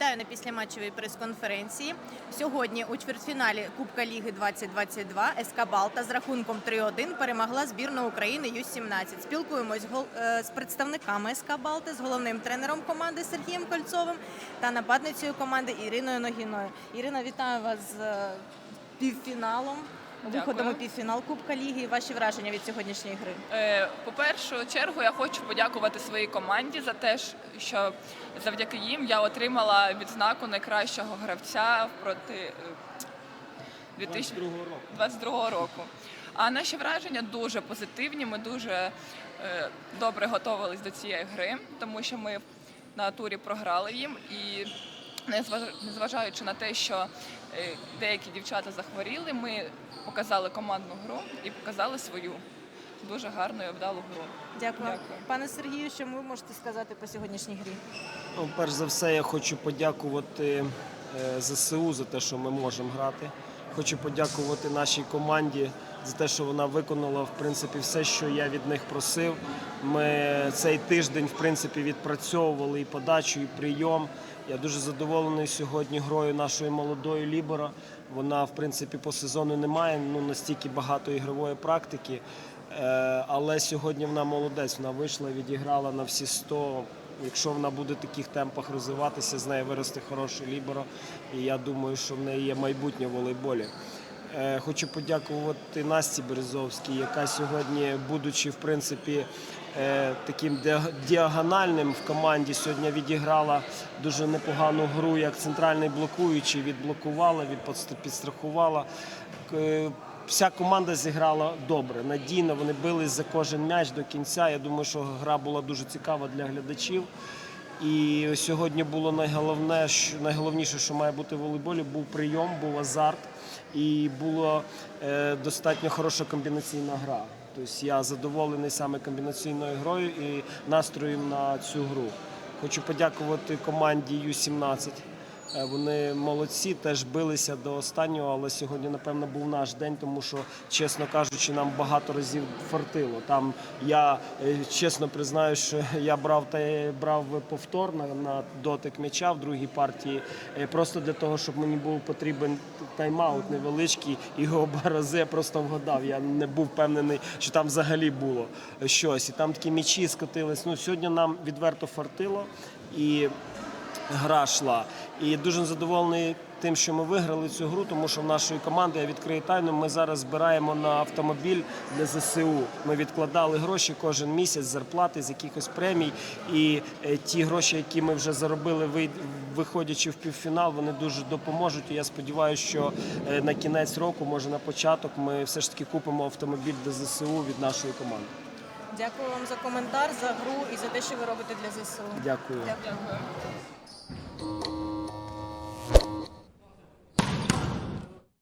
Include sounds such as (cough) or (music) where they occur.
Вітаю на післяматчевій прес-конференції. Сьогодні у чвертьфіналі Кубка Ліги 2022 СК Балта з рахунком 3-1 перемогла збірну України Ю-17. Спілкуємось е, з представниками СК Балти, з головним тренером команди Сергієм Кольцовим та нападницею команди Іриною Ногіною. Ірина, вітаю вас з е, півфіналом. Виходом у півфінал Кубка Ліги. Ваші враження від сьогоднішньої гри. Е, По першу чергу я хочу подякувати своїй команді за те, що завдяки їм я отримала відзнаку найкращого гравця проти е, 2022 року. А наші враження дуже позитивні. Ми дуже е, добре готувалися до цієї гри, тому що ми на турі програли їм і. Незваж- Незважаючи на те, що е, деякі дівчата захворіли, ми показали командну гру і показали свою дуже гарну і вдалу гру. Дякую. Дякую. Пане Сергію, що ви можете сказати по сьогоднішній грі? Ну, перш за все, я хочу подякувати е, ЗСУ за те, що ми можемо грати. Хочу подякувати нашій команді за те, що вона виконала в принципі все, що я від них просив. Ми цей тиждень в принципі відпрацьовували і подачу, і прийом. Я дуже задоволений сьогодні грою нашої молодої Лібора. Вона в принципі по сезону не має ну, настільки багато ігрової практики. Е, Але сьогодні вона молодець. Вона вийшла, відіграла на всі 100. Якщо вона буде в таких темпах розвиватися, з неї виросте хороший ліберо. І я думаю, що в неї є майбутнє в волейболі. Е, Хочу подякувати Насті Березовській, яка сьогодні, будучи в принципі е, таким діагональним в команді, сьогодні відіграла дуже непогану гру як центральний блокуючий, відблокувала, підстрахувала. Вся команда зіграла добре, надійно. Вони бились за кожен м'яч до кінця. Я думаю, що гра була дуже цікава для глядачів. І сьогодні було найголовне, що найголовніше, що має бути в волейболі, був прийом, був азарт і була е, достатньо хороша комбінаційна гра. Тобто я задоволений саме комбінаційною грою і настроєм на цю гру. Хочу подякувати команді Ю-17. Е, Вони молодці, теж билися до останнього, але сьогодні, напевно, був наш день, тому що, чесно кажучи, нам багато разів фартило. Там я е, чесно признаю, що (laughs) я брав та брав повтор на, на дотик м'яча в другій партії, е, просто для того, щоб мені був потрібен тайм-аут невеличкий, і його (laughs) я просто вгадав. Я не був впевнений, що там взагалі було щось. І там такі м'ячі скотились. Ну, сьогодні нам відверто фартило. І гра йшла. І дуже задоволений тим, що ми виграли цю гру, тому що в нашої команди я відкрию тайну. Ми зараз збираємо на автомобіль для ЗСУ. Ми відкладали гроші кожен місяць, зарплати з якихось премій. І е, ті гроші, які ми вже заробили, виходячи в півфінал, вони дуже допоможуть. І я сподіваюся, що е, на кінець року, може на початок, ми все ж таки купимо автомобіль для ЗСУ від нашої команди. Дякую вам за коментар, за гру і за те, що ви робите для ЗСУ. Дякую. Дякую. Дякую.